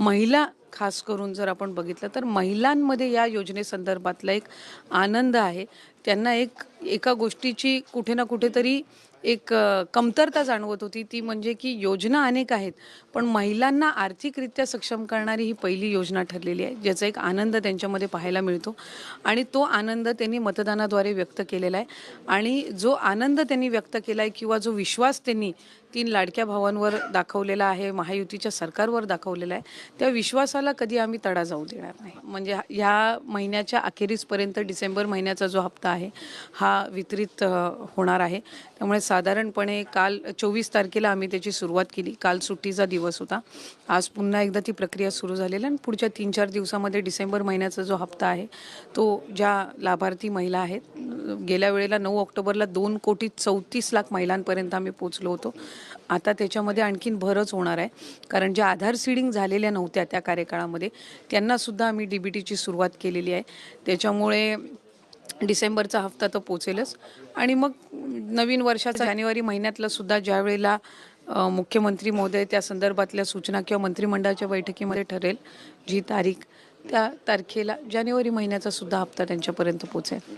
महिला खास करून जर आपण बघितलं तर महिलांमध्ये या योजनेसंदर्भातला एक आनंद आहे. त्यांना एक एका गोष्टीची कुठे ना कुठेतरी एक कमतरता जाणवत होती. ती म्हणजे की योजना अनेक आहेत पण महिलांना आर्थिकरित्या सक्षम करणारी ही पहिली योजना ठरलेली आहे ज्याचा एक आनंद त्यांच्यामध्ये पाहायला मिळतो. आणि तो आनंद त्यांनी मतदानाद्वारे व्यक्त केलेला आहे. आणि जो आनंद त्यांनी व्यक्त केला आहे किंवा जो विश्वास त्यांनी तीन लाडक्या भावांवर दाखवलेला आहे महायुतीच्या सरकारवर दाखवलेला आहे त्या विश्वासाला कधी आम्ही तडा जाऊ देणार नाही. म्हणजे ह्या महिन्याच्या अखेरीसपर्यंत डिसेंबर महिन्याचा जो हप्ता आहे. हा वितरित होणार आहे. त्यामुळे साधारणपणे काल चोवीस तारखेला आम्ही त्याची सुरुवात केली. काल सुट्टीचा दिवस होता. आज पुन्हा एकदा ती प्रक्रिया सुरू झालेली आहे आणि पुढच्या तीन चार दिवसामध्ये डिसेंबर महिन्याचा जो हप्ता आहे तो ज्या लाभार्थी महिला आहेत गेल्या वेळेला नऊ ऑक्टोबरला दोन कोटी चौतीस लाख महिलांपर्यंत आम्ही पोचलो होतो. आता त्याच्यामध्ये आणखीन भरच होणार आहे. कारण ज्या आधार सीडिंग झालेल्या नव्हत्या त्या कार्यकाळामध्ये त्यांनासुद्धा आम्ही डी बी टीची सुरुवात केलेली आहे. त्याच्यामुळे डिसेंबरचा हप्ता तर पोचेलच. आणि मग नवीन वर्षाचा जानेवारी महिन्यातला सुद्धा ज्या वेळेला मुख्यमंत्री महोदय त्या संदर्भातल्या सूचना किंवा मंत्रिमंडळाच्या बैठकीमध्ये ठरेल जी तारीख त्या तारखेला जानेवारी महिन्याचा सुद्धा हप्ता त्यांच्यापर्यंत पोचेल.